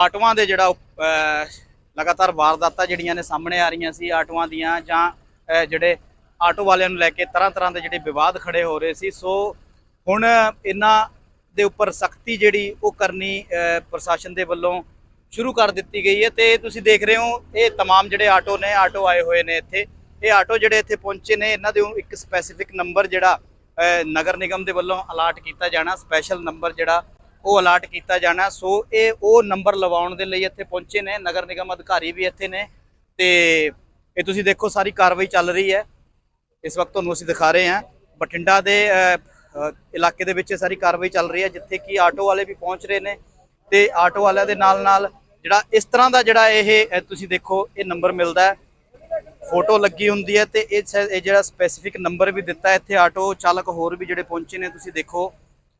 ਆਟੋਆਂ ਦੇ ਜਿਹੜਾ ਅਹ, ਲਗਾਤਾਰ ਵਾਰਦਾਤਾਂ ਜਿਹੜੀਆਂ ਨੇ ਸਾਹਮਣੇ ਆ ਰਹੀਆਂ ਸੀ ਆਟੋਆਂ ਦੀਆਂ ਜਾਂ ਅਹ, ਜਿਹੜੇ ਆਟੋ ਵਾਲਿਆਂ ਨੂੰ ਲੈ ਕੇ ਤਰ੍ਹਾਂ ਤਰ੍ਹਾਂ ਦੇ ਜਿਹੜੇ ਵਿਵਾਦ ਖੜੇ ਹੋ ਰਹੇ ਸੀ ਸੋ ਹੁਣ ਇਹਨਾਂ ਦੇ ਉੱਪਰ ਸਖਤੀ ਜਿਹੜੀ ਉਹ ਕਰਨੀ ਅਹ, ਪ੍ਰਸ਼ਾਸਨ ਦੇ ਵੱਲੋਂ ਸ਼ੁਰੂ ਕਰ ਦਿੱਤੀ ਗਈ ਹੈ ਤੇ ਤੁਸੀਂ ਦੇਖ ਰਹੇ ਹੋ ਇਹ तमाम ਜਿਹੜੇ ਆਟੋ ਨੇ ਆਟੋ ਆਏ ਹੋਏ ਨੇ ਇੱਥੇ ਇਹ ਆਟੋ ਜਿਹੜੇ ਇੱਥੇ ਪਹੁੰਚੇ ਨੇ ਇਹਨਾਂ ਦੇ ਇੱਕ ਸਪੈਸੀਫਿਕ ਨੰਬਰ ਜਿਹੜਾ ਅਹ, ਨਗਰ ਨਿਗਮ ਦੇ ਵੱਲੋਂ ਅਲਾਟ ਕੀਤਾ ਜਾਣਾ ਸਪੈਸ਼ਲ ਨੰਬਰ ਜਿਹੜਾ ਉਹ ਅਲਾਟ ਕੀਤਾ ਜਾਣਾ। ਸੋ ਇਹ ਉਹ ਨੰਬਰ ਲਵਾਉਣ ਦੇ ਲਈ ਇੱਥੇ ਪਹੁੰਚੇ ਨੇ। ਨਗਰ ਨਿਗਮ ਅਧਿਕਾਰੀ ਵੀ ਇੱਥੇ ਨੇ। ਤੇ ਇਹ ਤੁਸੀਂ ਦੇਖੋ, ਸਾਰੀ ਕਾਰਵਾਈ ਚੱਲ ਰਹੀ ਹੈ। ਇਸ ਵਕਤ ਤੁਹਾਨੂੰ ਅਸੀਂ ਦਿਖਾ ਰਹੇ ਹਾਂ। ਬਠਿੰਡਾ ਦੇ ਇਲਾਕੇ ਦੇ ਵਿੱਚ ਇਹ ਸਾਰੀ ਕਾਰਵਾਈ ਚੱਲ ਰਹੀ ਹੈ, ਜਿੱਥੇ ਕਿ ਆਟੋ ਵਾਲੇ ਵੀ ਪਹੁੰਚ ਰਹੇ ਨੇ। ਤੇ ਆਟੋ ਵਾਲਿਆਂ ਦੇ ਨਾਲ ਨਾਲ ਜਿਹੜਾ ਇਸ ਤਰ੍ਹਾਂ ਦਾ ਜਿਹੜਾ ਇਹ ਤੁਸੀਂ ਦੇਖੋ, ਇਹ ਨੰਬਰ ਮਿਲਦਾ ਹੈ। ਫੋਟੋ ਲੱਗੀ ਹੁੰਦੀ ਹੈ ਤੇ ਇਹ ਸ਼ਾਇਦ ਇਹ ਜਿਹੜਾ ਸਪੈਸੀਫਿਕ ਨੰਬਰ ਵੀ ਦਿੱਤਾ ਇੱਥੇ ਆਟੋ ਚਾਲਕ ਹੋਰ ਵੀ ਜਿਹੜੇ ਪਹੁੰਚੇ ਨੇ, ਤੁਸੀਂ ਦੇਖੋ।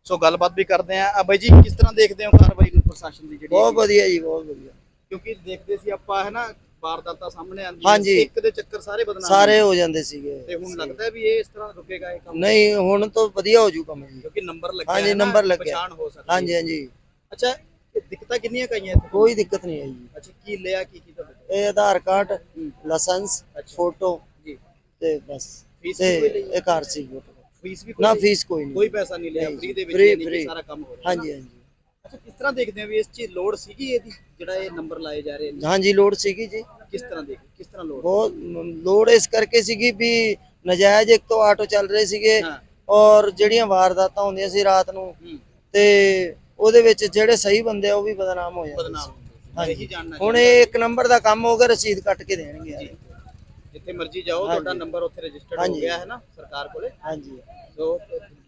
ਸੋ ਗੱਲਬਾਤ ਵੀ ਕਰਦੇ ਆ ਆ ਬਾਈ ਜੀ ਕਿਸ ਤਰ੍ਹਾਂ ਦੇਖਦੇ ਹੋ ਕਾਰਵਾਈ ਨੂੰ ਪ੍ਰਸ਼ਾਸਨ ਦੀ ਜਿਹੜੀ ਬਹੁਤ? ਵਧੀਆ ਜੀ ਬਹੁਤ ਵਧੀਆ ਕਿਉਂਕਿ ਦੇਖਦੇ ਸੀ ਆਪਾਂ ਹੈ ਨਾ ਵਾਰਦਾਤਾਂ ਸਾਹਮਣੇ ਹਾਂਜੀ। ਇੱਕ ਦੇ ਚੱਕਰ ਸਾਰੇ ਬਦਨਾਮ ਸਾਰੇ। ਹੋ ਜਾਂਦੇ ਸੀਗੇ ਤੇ ਹੁਣ ਲੱਗਦਾ ਵੀ ਇਹ ਇਸ ਤਰ੍ਹਾਂ ਰੁਕੇਗਾ ਇਹ ਕੰਮ ਨਹੀਂ ਹੁਣ ਤਾਂ ਵਧੀਆ ਹੋ ਜੂ ਕੰਮ ਜੀ ਕਿਉਂਕਿ ਨੰਬਰ ਲੱਗਿਆ ਹਾਂਜੀ, ਨੰਬਰ ਲੱਗਿਆ। ਪਛਾਣ ਹੋ ਸਕਦੀ ਹਾਂਜੀ। ਹਾਂਜੀ ਅੱਛਾ ਇਹ ਦਿੱਕਤਾਂ ਕਿੰਨੀਆਂ ਕਈਆਂ ਇੱਥੇ ਕੋਈ ਦਿੱਕਤ ਨਹੀਂ ਆਈ ਜੀ ਅੱਛਾ ਕੀ ਲਿਆ ਕੀ ਕੀ ਤੁਹਾਡੇ ਇਹ ਆਧਾਰ ਕਾਰਡ। ਲਾਇਸੈਂਸ। ਫੋਟੋ ਜੀ ਤੇ ਬਸ ਫੀਸ ਇਹ ਕਾਰ ਸੀ ਫੀਸ ਵੀ ਕੋਈ ਨਾ? ਫੀਸ ਕੋਈ ਨਹੀਂ ਕੋਈ ਪੈਸਾ ਨਹੀਂ ਲਿਆ ਫ੍ਰੀ ਦੇ ਵਿੱਚ ਯਾਨੀ ਕਿ। ਸਾਰਾ ਕੰਮ ਹੋ ਰਿਹਾ ਹੈ? ਹਾਂਜੀ ਹਾਂਜੀ ਅੱਛਾ ਕਿਸ ਤਰ੍ਹਾਂ ਦੇਖਦੇ ਹੋ ਵੀ ਇਸ ਚੀਜ਼ ਲੋਡ ਸੀਗੀ ਇਹਦੀ ਜਿਹੜਾ ਇਹ ਨੰਬਰ ਲਾਏ ਜਾ ਰਹੇ ਨੇ ਹਾਂਜੀ ਲੋਡ ਸੀਗੀ ਜੀ ਕਿਸ ਤਰ੍ਹਾਂ ਦੇਖ ਕਿਸ ਤਰ੍ਹਾਂ ਲੋਡ ਬਹੁਤ ਲੋਡ ਇਸ ਕਰਕੇ ਸੀਗੀ ਵੀ ਨਜਾਇਜ਼ ਇੱਕ ਤੋਂ ਆਟੋ ਚੱਲ ਰਹੇ ਸੀਗੇ ਹਾਂ ਔਰ ਜਿਹੜੀਆਂ ਵਾਰਦਾਤਾਂ ਹੁੰਦੀਆਂ ਸੀ ਰਾਤ ਨੂੰ ਹੂੰ ਤੇ ਉਹਦੇ ਵਿੱਚ ਜਿਹੜੇ ਸਹੀ ਬੰਦੇ ਆ ਉਹ ਵੀ ਬਦਨਾਮ ਹੋ ਜਾਂਦੇ ਬਦਨਾਮ ਹਾਂਜੀ। ਹੁਣ ਇਹ ਇੱਕ ਨੰਬਰ ਦਾ ਕੰਮ ਹੋਗਾ ਰਸੀਦ ਕੱਟ ਕੇ ਦੇਣਗੇ। ਯਾਰ। ਜਿੱਥੇ ਮਰਜ਼ੀ ਜਾਓ ਤੁਹਾਡਾ। ਨੰਬਰ ਉੱਥੇ ਰਜਿਸਟਰਡ ਹੋ। ਗਿਆ ਹੈ ਨਾ ਸਰਕਾਰ ਕੋਲੇ ਹਾਂਜੀ ਸੋ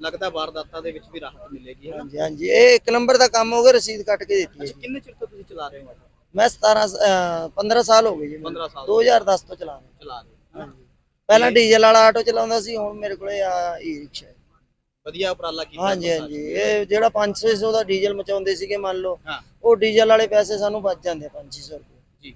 ਲੱਗਦਾ ਵਾਰਦਾਤਾਂ ਦੇ ਵਿੱਚ ਵੀ ਰਾਹਤ ਮਿਲੇਗੀ ਹੈ ਨਾ ਹਾਂਜੀ ਹਾਂਜੀ ਇਹ ਇੱਕ ਨੰਬਰ ਦਾ ਕੰਮ ਹੋਗਾ ਰਸੀਦ ਕੱਟ ਕੇ ਦਿੱਤੀ ਹੈ ਕਿੰਨੇ ਚਿਰ ਤੋਂ ਤੁਸੀਂ ਚਲਾ ਰਹੇ ਹੋ ਮੈਂ 17 ਸ- ਅਹ 15 ਸਾਲ ਹੋ ਗਏ ਜੀ ਮੈਨੂੰ। 15 ਸਾਲ 2010 ਤੋਂ ਚਲਾ ਰਿਹਾ ਚਲਾ ਰਹੇ ਹੋ, ਹੈ? ਹਾਂਜੀ ਪਹਿਲਾਂ ਡੀਜ਼ਲ ਵਾਲਾ ਆਟੋ ਚਲਾਉਂਦਾ ਸੀ ਹੁਣ ਮੇਰੇ ਕੋਲੇ ਆ ਈ ਰਿਕਸ਼ਾ ਹੈ। ਵਧੀਆ ਉਪਰਾਲਾ ਕੀਤਾ ਹਾਂਜੀ ਹਾਂਜੀ। ਇਹ ਜਿਹੜਾ 500 ਦਾ ਡੀਜ਼ਲ ਮਚਾਉਂਦੇ ਸੀਗੇ ਮੰਨ ਲਓ ਹਾਂ ਉਹ ਡੀਜ਼ਲ ਵਾਲੇ ਪੈਸੇ ਸਾਨੂੰ ਬਚ ਜਾਂਦੇ 500 ਰੁਪਏ ਜੀ।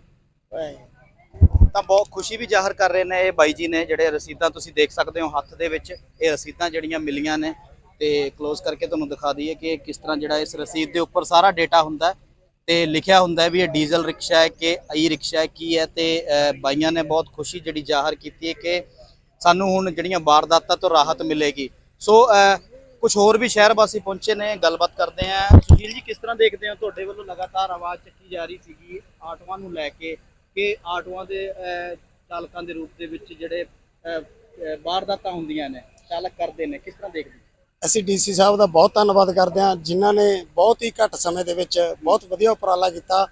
ਤਾਂ ਬਹੁਤ ਖੁਸ਼ੀ ਵੀ ਜ਼ਾਹਰ ਕਰ ਰਹੇ ਨੇ ਇਹ ਬਾਈ ਜੀ ਨੇ ਜਿਹੜੇ ਰਸੀਦਾਂ ਤੁਸੀਂ ਦੇਖ ਸਕਦੇ ਹੋ ਹੱਥ ਦੇ ਵਿੱਚ, ਇਹ ਰਸੀਦਾਂ ਜਿਹੜੀਆਂ ਮਿਲੀਆਂ ਨੇ। ਤੇ ਕਲੋਜ਼ ਕਰਕੇ ਤੁਹਾਨੂੰ ਦਿਖਾ ਦਈਏ ਕਿ ਕਿਸ ਤਰ੍ਹਾਂ ਜਿਹੜਾ ਇਸ ਰਸੀਦ ਦੇ ਉੱਪਰ ਸਾਰਾ ਡੇਟਾ ਹੁੰਦਾ ਹੈ। ਤੇ ਲਿਖਿਆ ਹੁੰਦਾ ਹੈ ਵੀ ਇਹ ਡੀਜ਼ਲ ਰਿਕਸ਼ਾ ਹੈ ਕਿ ਈ ਰਿਕਸ਼ਾ ਹੈ, ਕੀ ਹੈ। ਤੇ ਬਾਈਆਂ ਨੇ ਬਹੁਤ ਖੁਸ਼ੀ ਜਿਹੜੀ ਜ਼ਾਹਰ ਕੀਤੀ ਹੈ ਕਿ ਸਾਨੂੰ ਹੁਣ ਜਿਹੜੀਆਂ ਵਾਰਦਾਤਾਂ ਤੋਂ ਰਾਹਤ ਮਿਲੇਗੀ। ਸੋ ਕੁਝ ਹੋਰ ਵੀ ਸ਼ਹਿਰ ਵਾਸੀ ਪਹੁੰਚੇ ਨੇ, ਗੱਲਬਾਤ ਕਰਦੇ ਆ ਸੁਨੀਲ ਜੀ, ਕਿਸ ਤਰ੍ਹਾਂ ਦੇਖਦੇ ਹੋ? ਤੁਹਾਡੇ ਵੱਲੋਂ ਲਗਾਤਾਰ ਆਵਾਜ਼ ਚੱਕੀ ਜਾ ਰਹੀ ਸੀਗੀ, ਆਟੋਆਂ ਨੂੰ ਲੈ ਕੇ। ਕਿ ਆਟੋਆਂ ਦੇ ਚਾਲਕਾਂ ਦੇ ਰੂਪ ਦੇ ਵਿੱਚ ਜਿਹੜੇ ਵਾਰਦਾਤਾਂ ਹੁੰਦੀਆਂ ਨੇ ਚਾਲਕ ਕਰਦੇ ਨੇ ਕਿਸ ਤਰ੍ਹਾਂ ਦੇਖਦੇ ਅਸੀਂ ਡੀਸੀ ਸਾਹਿਬ ਦਾ ਬਹੁਤ ਧੰਨਵਾਦ ਕਰਦੇ ਹਾਂ ਜਿਨ੍ਹਾਂ ਨੇ ਬਹੁਤ ਹੀ ਘੱਟ ਸਮੇਂ ਦੇ ਵਿੱਚ ਬਹੁਤ ਵਧੀਆ ਉਪਰਾਲਾ ਕੀਤਾ।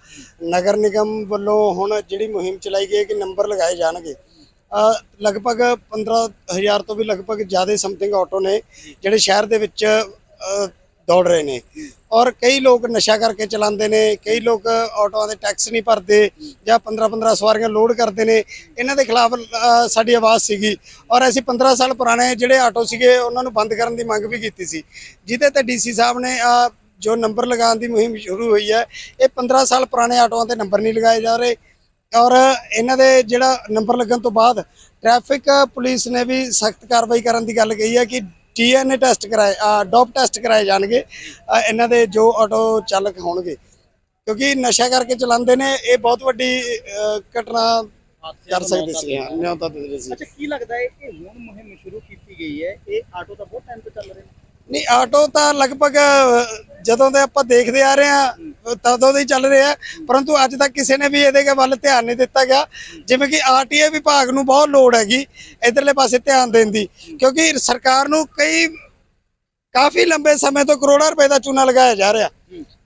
ਨਗਰ ਨਿਗਮ ਵੱਲੋਂ ਹੁਣ ਜਿਹੜੀ ਮੁਹਿੰਮ ਚਲਾਈ ਗਈ ਹੈ ਕਿ ਨੰਬਰ ਲਗਾਏ ਜਾਣਗੇ। ਅ, ਲਗਭਗ 15000 ਤੋਂ ਵੀ ਲਗਭਗ ਜ਼ਿਆਦਾ ਸਮਥਿੰਗ ਆਟੋ ਨੇ ਜਿਹੜੇ ਸ਼ਹਿਰ ਦੇ ਵਿੱਚ ਦੌੜ ਰਹੇ ਨੇ। ਔਰ ਕਈ ਲੋਕ ਨਸ਼ਾ ਕਰਕੇ ਚਲਾਉਂਦੇ ਨੇ, ਕਈ ਲੋਕ ਆਟੋਆਂ ਦੇ ਟੈਕਸ ਨਹੀਂ ਭਰਦੇ ਜਾਂ 15 15 ਸਵਾਰੀਆਂ ਲੋਡ ਕਰਦੇ ਨੇ। ਇਹਨਾਂ ਦੇ ਖਿਲਾਫ ਸਾਡੀ ਆਵਾਜ਼ ਸੀਗੀ। ਔਰ ਅਸੀਂ 15 ਸਾਲ ਪੁਰਾਣੇ ਜਿਹੜੇ ਆਟੋ ਸੀਗੇ, ਉਹਨਾਂ ਨੂੰ ਬੰਦ ਕਰਨ ਦੀ ਮੰਗ ਵੀ ਕੀਤੀ ਸੀ। ਜਿਹਦੇ ਤੇ ਡੀਸੀ ਸਾਹਿਬ ਨੇ ਜੋ ਨੰਬਰ ਲਗਾਉਣ ਦੀ ਮੁਹਿੰਮ ਸ਼ੁਰੂ ਹੋਈ ਹੈ, ਇਹ 15 ਸਾਲ ਪੁਰਾਣੇ ਆਟੋਆਂ ਤੇ ਨੰਬਰ ਨਹੀਂ ਲਗਾਏ ਜਾ ਰਹੇ। ਔਰ ਇਹਨਾਂ ਦੇ ਜਿਹੜਾ ਨੰਬਰ ਲੱਗਣ ਤੋਂ ਬਾਅਦ, ਟ੍ਰੈਫਿਕ ਪੁਲਿਸ ਨੇ ਵੀ ਸਖਤ ਕਾਰਵਾਈ ਕਰਨ ਦੀ ਗੱਲ ਕਹੀ ਹੈ ਕਿ ਟੀਐਨਏ ਟੈਸਟ ਕਰਾਏ ਡੋਪ ਟੈਸਟ ਕਰਾਏ ਜਾਣਗੇ ਇਹਨਾਂ ਦੇ ਜੋ ਆਟੋ ਚਾਲਕ ਹੋਣਗੇ। ਕਿਉਂਕਿ ਨਸ਼ਾ ਕਰਕੇ ਚਲਾਉਂਦੇ ਨੇ ਇਹ ਬਹੁਤ ਵੱਡੀ ਘਟਨਾ ਕਰ ਸਕਦੇ ਸੀ ਹਾਂ ਨਿਯੰਤਾ ਦੇ ਰਹੇ ਸੀ। ਅੱਛਾ ਕੀ ਲੱਗਦਾ ਹੈ ਇਹ ਹੁਣ ਮੁਹਿੰਮ ਸ਼ੁਰੂ ਕੀਤੀ ਗਈ ਹੈ ਇਹ ਆਟੋ ਤਾਂ ਬਹੁਤ ਟਾਈਮ ਤੋਂ ਚੱਲ ਰਹੇ ਨੇ। ਨਹੀਂ ਆਟੋ ਤਾਂ ਲਗਭਗ ਜਦੋਂ ਦੇ ਆਪਾਂ ਦੇਖਦੇ ਆ ਰਹੇ ਆ ਤਦੋਂ ਦੇ ਹੀ ਚੱਲ ਰਿਹਾ ਪਰੰਤੂ ਅੱਜ ਤੱਕ ਕਿਸੇ ਨੇ ਵੀ ਇਹਦੇ ਵੱਲ ਧਿਆਨ ਨਹੀਂ ਦਿੱਤਾ ਗਿਆ। ਜਿਵੇਂ ਕਿ ਆਰਟੀਏ ਵਿਭਾਗ ਨੂੰ ਬਹੁਤ ਲੋੜ ਹੈਗੀ ਇਧਰਲੇ ਪਾਸੇ ਧਿਆਨ ਦੇਣ ਦੀ। ਕਿਉਂਕਿ ਸਰਕਾਰ ਨੂੰ ਕਈ ਕਾਫੀ ਲੰਬੇ ਸਮੇਂ ਤੋਂ ਕਰੋੜਾਂ ਰੁਪਏ ਦਾ ਚੂਨਾ ਲਗਾਇਆ ਜਾ ਰਿਹਾ।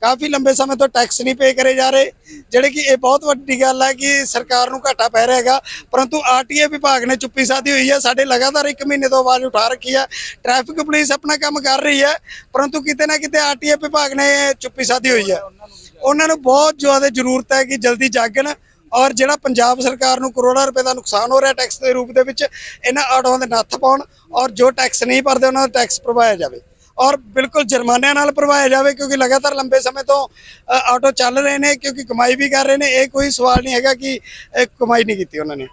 ਕਾਫੀ ਲੰਬੇ ਸਮੇਂ ਤੋਂ ਟੈਕਸ ਨਹੀਂ ਪੇ ਕਰੇ ਜਾ ਰਹੇ, ਜਿਹੜੇ ਕਿ ਇਹ ਬਹੁਤ ਵੱਡੀ ਗੱਲ ਹੈ ਕਿ ਸਰਕਾਰ ਨੂੰ ਘਾਟਾ ਪੈ ਰਿਹਾ ਹੈਗਾ, ਪਰੰਤੂ ਆਰਟੀਏ ਵਿਭਾਗ ਨੇ ਚੁੱਪੀ ਸਾਧੀ ਹੋਈ ਹੈ, ਸਾਡੇ ਲਗਾਤਾਰ 1 ਮਹੀਨੇ ਤੋਂ ਆਵਾਜ਼ ਉਠਾ ਰੱਖੀ ਹੈ ਟ੍ਰੈਫਿਕ ਪੁਲਿਸ ਆਪਣਾ ਕੰਮ ਕਰ ਰਹੀ ਹੈ, ਪਰੰਤੂ ਕਿਤੇ ਨਾ ਕਿਤੇ ਆਰਟੀਏ ਵਿਭਾਗ ਨੇ ਚੁੱਪੀ ਸਾਧੀ ਹੋਈ ਹੈ। ਉਹਨਾਂ ਨੂੰ ਬਹੁਤ ਜ਼ਿਆਦਾ ਜ਼ਰੂਰਤ ਹੈ ਕਿ ਜਲਦੀ ਜਾਗਣ ਔਰ ਜਿਹੜਾ ਪੰਜਾਬ ਸਰਕਾਰ ਨੂੰ ਕਰੋੜਾਂ ਰੁਪਏ ਦਾ ਨੁਕਸਾਨ ਹੋ ਰਿਹਾ ਟੈਕਸ ਦੇ ਰੂਪ ਦੇ ਵਿੱਚ, ਇਹਨਾਂ ਆਟੋਆਂ ਦੇ ਨੱਥ ਪਾਉਣ ਔਰ ਜੋ ਟੈਕਸ ਨਹੀਂ ਭਰਦੇ, ਉਹਨਾਂ ਦਾ ਟੈਕਸ ਭਰਵਾਇਆ ਜਾਵੇ। ਔਰ ਬਿਲਕੁਲ ਜੁਰਮਾਨਿਆਂ ਨਾਲ ਭਰਵਾਇਆ ਜਾਵੇ ਕਿਉਂਕਿ ਲਗਾਤਾਰ ਲੰਬੇ ਸਮੇਂ ਤੋਂ ਅ, ਆਟੋ ਚੱਲ ਰਹੇ ਨੇ ਕਿਉਂਕਿ ਕਮਾਈ ਵੀ ਕਰ ਰਹੇ ਨੇ ਇਹ ਕੋਈ ਸਵਾਲ ਨਹੀਂ ਹੈਗਾ ਕਿ ਇਹ ਕਮਾਈ ਨਹੀਂ ਕੀਤੀ ਉਹਨਾਂ ਨੇ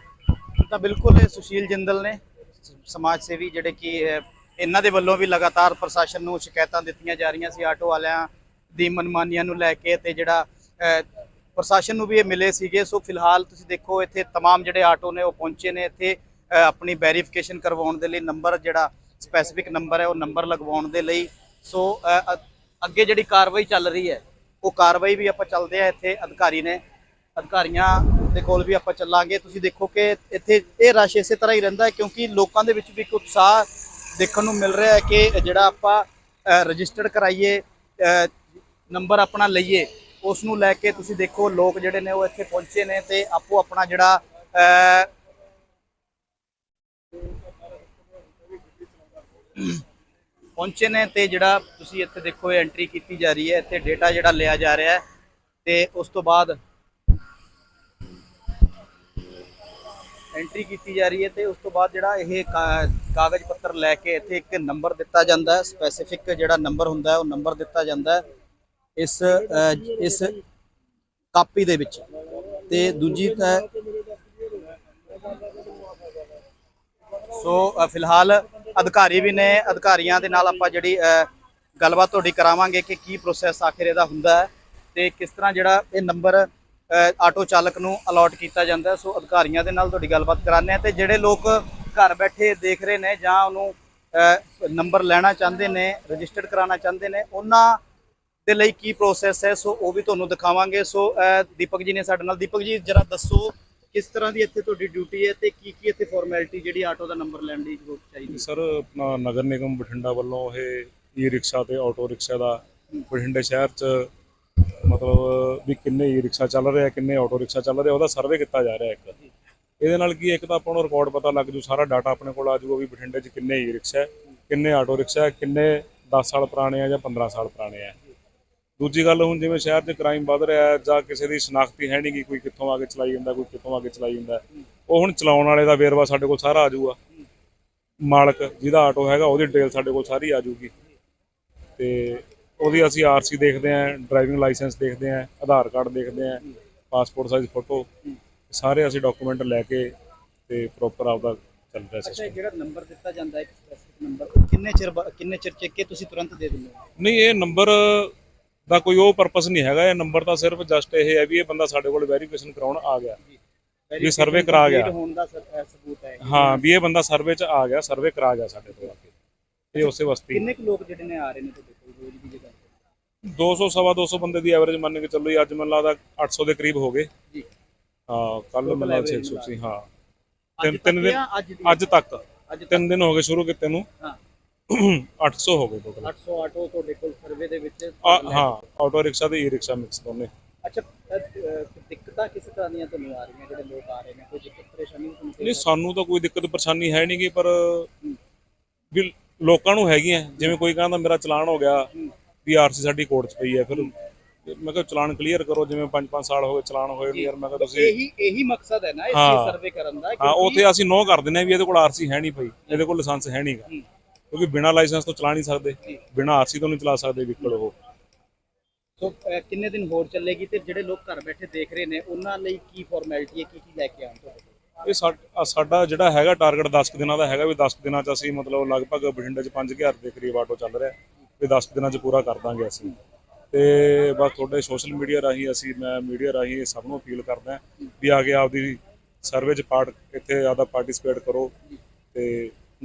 ਤਾਂ ਬਿਲਕੁਲ ਇਹ ਸੁਸ਼ੀਲ ਜਿੰਦਲ ਨੇ ਸ- ਸਮਾਜ ਸੇਵੀ ਜਿਹੜੇ ਕਿ ਅਹ, ਇਹਨਾਂ ਦੇ ਵੱਲੋਂ ਵੀ ਲਗਾਤਾਰ ਪ੍ਰਸ਼ਾਸਨ ਨੂੰ ਸ਼ਿਕਾਇਤਾਂ ਦਿੱਤੀਆਂ ਜਾ ਰਹੀਆਂ ਸੀ ਆਟੋ ਵਾਲਿਆਂ ਦੀ ਮਨਮਾਨੀਆਂ ਨੂੰ ਲੈ ਕੇ ਤੇ ਜਿਹੜਾ ਅਹ, ਪ੍ਰਸ਼ਾਸਨ ਨੂੰ ਵੀ ਇਹ ਮਿਲੇ ਸੀਗੇ ਸੋ ਫਿਲਹਾਲ ਤੁਸੀਂ ਦੇਖੋ ਇੱਥੇ तमाम ਜਿਹੜੇ ਆਟੋ ਨੇ ਉਹ ਪਹੁੰਚੇ ਨੇ ਇੱਥੇ ਅ, ਆਪਣੀ ਵੈਰੀਫਿਕੇਸ਼ਨ ਕਰਵਾਉਣ ਦੇ ਲਈ ਨੰਬਰ ਜਿਹੜਾ ਸਪੈਸੀਫਿਕ ਨੰਬਰ ਹੈ, ਉਹ ਨੰਬਰ ਲਗਵਾਉਣ ਦੇ ਲਈ। ਸੋ ਅੱਗੇ ਜਿਹੜੀ ਕਾਰਵਾਈ ਚੱਲ ਰਹੀ ਹੈ, ਉਹ ਕਾਰਵਾਈ ਵੀ ਆਪਾਂ ਚੱਲਦੇ ਆ ਇੱਥੇ ਅਧਿਕਾਰੀ ਨੇ। ਅਧਿਕਾਰੀਆਂ ਦੇ ਕੋਲ ਵੀ ਆਪਾਂ ਚੱਲਾਂਗੇ। ਤੁਸੀਂ ਦੇਖੋ ਕਿ ਇੱਥੇ ਇਹ ਰਸ਼ ਇਸੇ ਤਰ੍ਹਾਂ ਹੀ ਰਹਿੰਦਾ ਹੈ ਕਿਉਂਕਿ ਲੋਕਾਂ ਦੇ ਵਿੱਚ ਵੀ ਇੱਕ ਉਤਸ਼ਾਹ ਦੇਖਣ ਨੂੰ ਮਿਲ ਰਿਹਾ ਹੈ ਕਿ ਜਿਹੜਾ ਆਪਾਂ ਰਜਿਸਟਰਡ ਕਰਾਈਏ ਨੰਬਰ ਆਪਣਾ ਲਈਏ, ਉਸ ਨੂੰ ਲੈ ਕੇ ਤੁਸੀਂ ਦੇਖੋ ਲੋਕ ਜਿਹੜੇ ਨੇ ਉਹ ਇੱਥੇ ਪਹੁੰਚੇ ਨੇ ਤੇ ਆਪੋ ਆਪਣਾ ਜਿਹੜਾ ਪਹੁੰਚੇ ਨੇ ਤੇ ਜਿਹੜਾ ਤੁਸੀਂ ਇੱਥੇ ਦੇਖੋ ਇਹ ਐਂਟਰੀ ਕੀਤੀ ਜਾ ਰਹੀ ਹੈ, ਇੱਥੇ ਡੇਟਾ ਜਿਹੜਾ ਲਿਆ ਜਾ ਰਿਹਾ ਹੈ ਤੇ ਉਸ ਤੋਂ ਬਾਅਦ ਐਂਟਰੀ ਕੀਤੀ ਜਾ ਰਹੀ ਹੈ ਤੇ ਉਸ ਤੋਂ ਬਾਅਦ ਜਿਹੜਾ ਇਹ ਕਾ- ਕਾਗਜ਼ ਪੱਤਰ ਲੈ ਕੇ ਇੱਥੇ ਇੱਕ ਨੰਬਰ ਦਿੱਤਾ ਜਾਂਦਾ ਹੈ ਸਪੈਸੀਫਿਕ ਜਿਹੜਾ ਨੰਬਰ ਹੁੰਦਾ ਹੈ, ਉਹ ਨੰਬਰ ਦਿੱਤਾ ਜਾਂਦਾ ਹੈ ਇਸ ਇਸ ਕਾਪੀ ਦੇ ਵਿੱਚ। ਤੇ ਦੂਜੀ ਤਾਂ ਸੋ ਫਿਲਹਾਲ ਅਧਿਕਾਰੀ ਵੀ ਨੇ, ਅਧਿਕਾਰੀਆਂ ਦੇ ਨਾਲ ਆਪਾਂ ਜਿਹੜੀ ਗੱਲਬਾਤ ਤੁਹਾਡੀ ਕਰਾਵਾਂਗੇ ਕਿ ਕੀ ਪ੍ਰੋਸੈਸ ਆਖਿਰ ਇਹਦਾ ਹੁੰਦਾ ਹੈ ਤੇ ਕਿਸ ਤਰ੍ਹਾਂ ਜਿਹੜਾ ਇਹ ਨੰਬਰ ਆਟੋ ਚਾਲਕ ਨੂੰ ਅਲਾਟ ਕੀਤਾ ਜਾਂਦਾ ਸੋ ਅਧਿਕਾਰੀਆਂ ਦੇ ਨਾਲ ਤੁਹਾਡੀ ਗੱਲਬਾਤ ਕਰਾਉਂਦੇ ਆ ਤੇ ਜਿਹੜੇ ਲੋਕ ਘਰ ਬੈਠੇ ਦੇਖ ਰਹੇ ਨੇ ਜਾਂ ਉਹਨੂੰ ਨੰਬਰ ਲੈਣਾ ਚਾਹੁੰਦੇ ਨੇ ਰਜਿਸਟਰਡ ਕਰਾਉਣਾ ਚਾਹੁੰਦੇ ਨੇ, ਉਹਨਾਂ ਦੇ ਲਈ ਕੀ ਪ੍ਰੋਸੈਸ ਹੈ? ਸੋ ਉਹ ਵੀ ਤੁਹਾਨੂੰ ਦਿਖਾਵਾਂਗੇ। ਸੋ ਦੀਪਕ ਜੀ ਨੇ ਸਾਡੇ ਨਾਲ। ਦੀਪਕ ਜੀ, ਜਰਾ ਦੱਸੋ ਕਿਸ ਤਰ੍ਹਾਂ ਦੀ ਇੱਥੇ ਤੁਹਾਡੀ ਡਿਊਟੀ ਹੈ ਤੇ ਕੀ ਕੀ ਇੱਥੇ ਫਾਰਮੈਲਿਟੀ ਜਿਹੜੀ ਆਟੋ ਦਾ ਨੰਬਰ ਲੈਣ ਦੀ ਜ਼ਰੂਰਤ ਚਾਹੀਦੀ ਸਰ ਆਪਣਾ ਨਗਰ ਨਿਗਮ ਬਠਿੰਡਾ ਵੱਲੋਂ ਇਹ ਈ ਰਿਕਸ਼ਾ ਤੇ ਆਟੋ ਰਿਕਸ਼ਾ ਦਾ ਬਠਿੰਡੇ ਸ਼ਹਿਰ 'ਚ ਮਤਲਬ ਵੀ ਕਿੰਨੇ ਈ ਰਿਕਸ਼ਾ ਚੱਲ ਰਿਹਾ ਕਿੰਨੇ ਆਟੋ ਰਿਕਸ਼ਾ ਚੱਲ ਰਿਹਾ ਉਹਦਾ ਸਰਵੇ ਕੀਤਾ ਜਾ ਰਿਹਾ ਇੱਕ। ਇਹਦੇ ਨਾਲ ਕੀ ਇੱਕ ਤਾਂ ਆਪਾਂ ਨੂੰ ਰਿਕਾਰਡ ਪਤਾ ਲੱਗ ਜੂ ਸਾਰਾ ਡਾਟਾ ਆਪਣੇ ਕੋਲ ਆ ਜੂਗਾ ਵੀ ਬਠਿੰਡੇ 'ਚ ਕਿੰਨੇ ਈ ਰਿਕਸ਼ਾ ਹੈ, ਕਿੰਨੇ ਆਟੋ ਰਿਕਸ਼ਾ ਹੈ, ਕਿੰਨੇ 10 ਸਾਲ ਪੁਰਾਣੇ ਆ ਜਾਂ 15 ਸਾਲ ਪੁਰਾਣੇ ਆ। ਦੂਜੀ ਗੱਲ ਹੁਣ ਜਿਵੇਂ ਸ਼ਹਿਰ 'ਚ ਕ੍ਰਾਈਮ ਵੱਧ ਰਿਹਾ ਹੈ ਜਾਂ ਕਿਸੇ ਦੀ ਸ਼ਨਾਖਤੀ ਹੈ ਨਹੀਂ ਕਿ ਕੋਈ ਕਿੱਥੋਂ ਆ ਕੇ ਚਲਾਈ ਜਾਂਦਾ ਕੋਈ ਕਿੱਥੋਂ ਆ ਕੇ ਚਲਾਈ ਜਾਂਦਾ ਉਹ ਹੁਣ ਚਲਾਉਣ ਵਾਲੇ ਦਾ ਵੇਰਵਾ ਸਾਡੇ ਕੋਲ ਸਾਰਾ ਆ ਜਾਊਗਾ। ਮਾਲਕ ਜਿਹਦਾ ਆਟੋ ਹੈਗਾ ਉਹਦੀ ਡਿਟੇਲ ਸਾਡੇ ਕੋਲ ਸਾਰੀ ਆ ਜਾਊਗੀ। ਤੇ ਉਹਦੀ ਅਸੀਂ ਆਰਸੀ ਦੇਖਦੇ ਆਂ ਡਰਾਈਵਿੰਗ ਲਾਇਸੈਂਸ ਦੇਖਦੇ ਆਂ ਆਧਾਰ ਕਾਰਡ ਦੇਖਦੇ ਆਂ ਪਾਸਪੋਰਟ ਸਾਈਜ਼ ਫੋਟੋ ਸਾਰੇ ਅਸੀਂ ਡਾਕੂਮੈਂਟ ਲੈ ਕੇ ਤੇ ਪ੍ਰੋਪਰ ਆਪਦਾ ਚੱਲ ਰਿਹਾ ਅੱਛਾ ਸਿਸਟਮ ਇਹ ਜਿਹੜਾ ਨੰਬਰ ਦਿੱਤਾ ਜਾਂਦਾ ਹੈ ਇੱਕ ਸਪੈਸੀਫਿਕ ਨੰਬਰ ਕਿੰਨੇ ਚਿਰ ਕਿੰਨੇ ਚਿਰ ਚੱਕ ਤੁਸੀਂ ਤੁਰੰਤ ਦੇ ਦਿੰਦੇ ਹੋ? ਨਹੀਂ ਇਹ ਨੰਬਰ ਦਾ ਕੋਈ ਉਹ ਪਰਪਸ ਨਹੀਂ ਹੈਗਾ ਇਹ ਨੰਬਰ ਤਾਂ ਸਿਰਫ ਜਸਟ ਇਹ ਹੈ ਵੀ ਇਹ ਬੰਦਾ ਸਾਡੇ ਕੋਲ ਵੈਰੀਫਿਕੇਸ਼ਨ ਕਰਾਉਣ ਆ ਗਿਆ। ਵੀ ਸਰਵੇ ਕਰਾ ਗਿਆ। ਹੋਣ ਦਾ ਸਬੂਤ ਹੈ। ਹਾਂ ਵੀ ਇਹ ਬੰਦਾ ਸਰਵੇ 'ਚ ਆ ਗਿਆ ਸਰਵੇ ਕਰਾ ਗਿਆ ਸਾਡੇ ਕੋਲ ਆ ਕੇ। ਇਹ ਉਸੇ ਵਸਤੀ ਕਿੰਨੇ ਕੁ ਲੋਕ ਜਿਹੜੇ ਨੇ ਆ ਰਹੇ ਨੇ ਤੁਹਾਡੇ ਕੋਲ ਰੋਜ਼ ਦੀ ਜਗ੍ਹਾ ਤੇ? 200 ਸਵਾ 200 ਬੰਦੇ ਦੀ ਐਵਰੇਜ ਮੰਨ ਕੇ ਚੱਲੋ ਜੀ ਅੱਜ ਮੈਨੂੰ ਲੱਗਦਾ 800 ਦੇ ਕਰੀਬ ਹੋ ਗਏ। ਜੀ। ਹਾਂ ਕੱਲ average 600 ਸੀ ਹਾਂ। ਤਿੰਨ- ਤਿੰਨ ਦਿਨ- ਅੱਜ ਤੱਕ? ਤਿੰਨ ਦਿਨ ਹੋ ਗਏ ਸ਼ੁਰੂ ਕੀਤੇ ਨੂੰ। ਹਾਂ। 800 ਹੋ ਗਏ ਟੋਟਲ 800 ਆਟੋ ਤੁਹਾਡੇ ਕੋਲ ਸਰਵੇ ਦੇ ਵਿੱਚ ਹਾਂ ਆਟੋ ਰਿਕਸ਼ਾ ਤੇ ਈ ਰਿਕਸ਼ਾ ਮਿਕਸ ਦੋਨੇ। ਅੱਛਾ ਦਿੱਕਤਾਂ ਕਿਸ ਤਰ੍ਹਾਂ ਦੀਆਂ ਤੁਹਾਨੂੰ ਆ ਰਹੀਆਂ ਜਿਹੜੇ ਲੋਕ ਆ ਰਹੇ ਨੇ? ਕੋਈ ਦਿੱਕਤ ਪਰੇਸ਼ਾਨੀ ਤੁਹਾਨੂੰ ਨਹੀਂ ਸਾਨੂੰ ਤਾਂ ਕੋਈ ਦਿੱਕਤ ਪਰੇਸ਼ਾਨੀ ਹੈ ਨਹੀਂਗੀ ਪਰ ਵੀ ਲੋਕਾਂ ਨੂੰ ਹੈਗੀਆਂ। ਜਿਵੇਂ ਕੋਈ ਕਹਿੰਦਾ ਮੇਰਾ ਚਲਾਨ ਹੋ ਗਿਆ ਵੀ ਆਰਸੀ ਸਾਡੀ ਕੋਰਟ 'ਚ ਪਈ ਹੈ ਫਿਰ ਮੈਂ ਕਿਹਾ ਚਲਾਨ ਕਲੀਅਰ ਕਰੋ ਜਿਵੇਂ 5-5 ਸਾਲ ਹੋ ਗਏ ਚਲਾਨ ਹੋਏ ਨੂੰ ਯਾਰ ਮੈਂ ਕਿਹਾ ਤੁਸੀਂ ਇਹੀ ਇਹੀ ਮਕਸਦ ਹੈ ਨਾ ਇਸ ਹਾਂ। ਸਰਵੇ ਕਰਨ ਦਾ ਹਾਂ ਕਿਉਂਕਿ- ਉੱਥੇ ਅਸੀਂ ਨੋ ਕਰ ਦਿੰਦੇ ਹਾਂ ਵੀ ਇਹਦੇ ਕੋਲ ਆਰਸੀ ਹੈ ਨਹੀਂ ਭਾਈ ਇਹਦੇ ਕੋਲ ਲਾਇਸੈਂਸ ਹੈ ਨਹੀਂਗਾ। ਕਿਉਂਕਿ ਬਿਨਾ ਲਾਇਸੈਂਸ ਤੋਂ ਚਲਾ ਨਹੀਂ ਸਕਦੇ ਬਿਨਾ ਆਰਸੀ ਤੋਂ ਨਹੀਂ ਚਲਾ ਸਕਦੇ ਵਹੀਕਲ ਉਹ। ਸੋ ਕਿੰਨੇ ਦਿਨ ਹੋਰ ਚੱਲੇਗੀ ਤੇ ਜਿਹੜੇ ਲੋਕ ਘਰ ਬੈਠੇ ਦੇਖ ਰਹੇ ਨੇ ਉਹਨਾਂ ਲਈ ਕੀ ਫਾਰਮੈਲਿਟੀ ਹੈ ਕੀ ਕੀ ਲੈ ਕੇ ਆਉਣ ਤੁਹਾਡੇ ਕੋਲ? ਇਹ ਸਾ- ਸਾਡਾ ਜਿਹੜਾ ਹੈਗਾ ਟਾਰਗੇਟ 10 ਕੁ ਦਿਨਾਂ ਦਾ ਹੈਗਾ ਵੀ 10 ਕੁ ਦਿਨਾਂ ਚ ਅਸੀਂ ਮਤਲਬ ਲਗਭਗ ਬਠਿੰਡੇ ਚ 5000 ਦੇ ਕਰੀਬ ਆਟੋ ਚੱਲ ਰਿਹਾ ਵੀ 10 ਕੁ ਦਿਨਾਂ ਚ ਪੂਰਾ ਕਰ ਦਾਂਗੇ ਅਸੀਂ। ਤੇ ਬਸ ਤੁਹਾਡੇ ਸੋਸ਼ਲ ਮੀਡੀਆ ਰਾਹੀਂ ਅਸੀਂ ਮੈਂ ਮੀਡੀਆ ਰਾਹੀਂ ਸਭ ਨੂੰ ਅਪੀਲ ਕਰਦਾ ਵੀ ਆ ਕੇ ਆਪਦੀ ਸਰਵੇ ਚ ਪਾਰਟ ਇੱਥੇ ਆਦਾ ਪਾਰਟਿਸਿਪੇਟ ਕਰੋ ਤੇ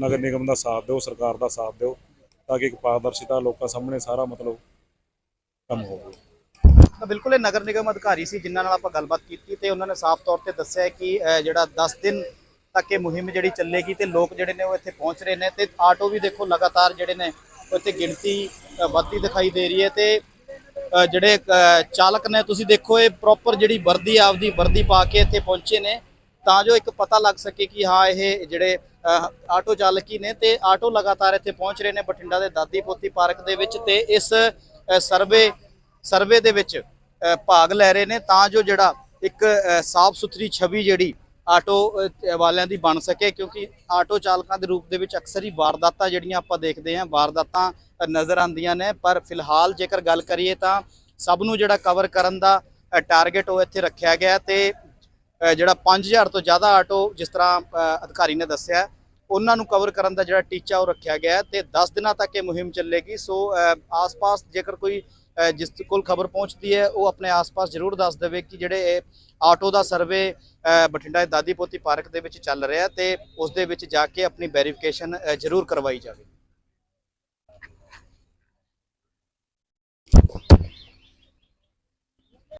ਨਗਰ ਨਿਗਮ ਦਾ ਸਾਥ ਦਿਓ, ਸਰਕਾਰ ਦਾ ਸਾਥ ਦਿਓ, ਤਾਂ ਕਿ ਇੱਕ ਪਾਰਦਰਸ਼ਿਤਾ ਲੋਕਾਂ ਸਾਹਮਣੇ ਸਾਰਾ ਮਤਲਬ ਕੰਮ ਹੋਵੇ। ਤਾਂ ਬਿਲਕੁਲ ਇਹ ਨਗਰ ਨਿਗਮ ਅਧਿਕਾਰੀ ਸੀ, ਜਿਨ੍ਹਾਂ ਨਾਲ ਆਪਾਂ ਗੱਲਬਾਤ ਕੀਤੀ ਤੇ ਉਹਨਾਂ ਨੇ ਸਾਫ਼ ਤੌਰ ਤੇ ਦੱਸਿਆ ਕਿ ਜਿਹੜਾ 10 ਦਿਨ ਤੱਕ ਇਹ ਮੁਹਿੰਮ ਜਿਹੜੀ ਚੱਲੇਗੀ ਤੇ ਲੋਕ ਜਿਹੜੇ ਨੇ ਉਹ ਇੱਥੇ ਪਹੁੰਚ ਰਹੇ ਨੇ ਤੇ ਆਟੋ ਵੀ ਦੇਖੋ ਲਗਾਤਾਰ ਜਿਹੜੇ ਨੇ ਉਹ ਇੱਥੇ ਗਿਣਤੀ ਵੱਧਦੀ ਦਿਖਾਈ ਦੇ ਰਹੀ ਹੈ ਤੇ ਜਿਹੜੇ ਚਾਲਕ ਨੇ ਤੁਸੀਂ ਦੇਖੋ ਇਹ ਪ੍ਰੋਪਰ ਜਿਹੜੀ ਵਰਦੀ ਆਪਦੀ ਵਰਦੀ ਪਾ ਕੇ ਇੱਥੇ ਪਹੁੰਚੇ ਨੇ। ਤਾਂ ਜੋ ਇੱਕ ਪਤਾ ਲੱਗ ਸਕੇ ਕਿ ਹਾਂ, ਇਹ ਜਿਹੜੇ ਆਟੋ ਚਾਲਕ ਹੀ ਨੇ ਤੇ ਆਟੋ ਲਗਾਤਾਰ ਇੱਥੇ ਪਹੁੰਚ ਰਹੇ ਨੇ ਬਠਿੰਡਾ ਦੇ ਦਾਦੀ ਪੋਤੀ ਪਾਰਕ ਦੇ ਵਿੱਚ ਤੇ ਇਸ ਸਰਵੇ ਸਰਵੇ ਦੇ ਵਿੱਚ ਭਾਗ ਲੈ ਰਹੇ ਨੇ ਤਾਂ ਜੋ ਜਿਹੜਾ ਇੱਕ ਸਾਫ਼ ਸੁਥਰੀ ਛਵੀ ਜਿਹੜੀ ਆਟੋ ਵਾਲਿਆਂ ਦੀ ਬਣ ਸਕੇ ਕਿਉਂਕਿ ਆਟੋ ਚਾਲਕਾਂ ਦੇ ਰੂਪ ਦੇ ਵਿੱਚ ਅਕਸਰ ਹੀ ਵਾਰਦਾਤਾਂ ਜਿਹੜੀਆਂ ਆਪਾਂ ਦੇਖਦੇ ਹਾਂ, ਵਾਰਦਾਤਾਂ ਨਜ਼ਰ ਆਉਂਦੀਆਂ ਨੇ। ਪਰ ਫਿਲਹਾਲ ਜੇਕਰ ਗੱਲ ਕਰੀਏ ਤਾਂ ਸਭ ਨੂੰ ਜਿਹੜਾ ਕਵਰ ਕਰਨ ਦਾ ਟਾਰਗੇਟ ਉਹ ਇੱਥੇ ਰੱਖਿਆ ਗਿਆ ਤੇ ਜਿਹੜਾ 5000 ਤੋਂ ਜ਼ਿਆਦਾ ਆਟੋ ਜਿਸ ਤਰ੍ਹਾਂ ਅਧਿਕਾਰੀ ਨੇ ਦੱਸਿਆ ਉਹਨਾਂ ਨੂੰ ਕਵਰ ਕਰਨ ਦਾ ਜਿਹੜਾ ਟੀਚਾ ਉਹ ਰੱਖਿਆ ਗਿਆ ਹੈ ਤੇ 10 ਦਿਨਾਂ ਤੱਕ ਇਹ ਮੁਹਿੰਮ ਚੱਲੇਗੀ। ਸੋ ਆਸ-ਪਾਸ ਜੇਕਰ ਕੋਈ ਜਿਸ ਕੋਲ ਖਬਰ ਪਹੁੰਚਦੀ ਹੈ, ਉਹ ਆਪਣੇ ਆਸ-ਪਾਸ ਜ਼ਰੂਰ ਦੱਸ ਦੇਵੇ ਕਿ ਜਿਹੜੇ ਇਹ ਆਟੋ ਦਾ ਸਰਵੇ ਬਠਿੰਡਾ ਦੇ ਦਾਦੀ ਪੋਤੀ ਪਾਰਕ ਦੇ ਵਿੱਚ ਚੱਲ ਰਿਹਾ ਤੇ ਉਸ ਦੇ ਵਿੱਚ ਜਾ ਕੇ ਆਪਣੀ ਵੈਰੀਫਿਕੇਸ਼ਨ ਜ਼ਰੂਰ ਕਰਵਾਈ ਜਾਵੇ।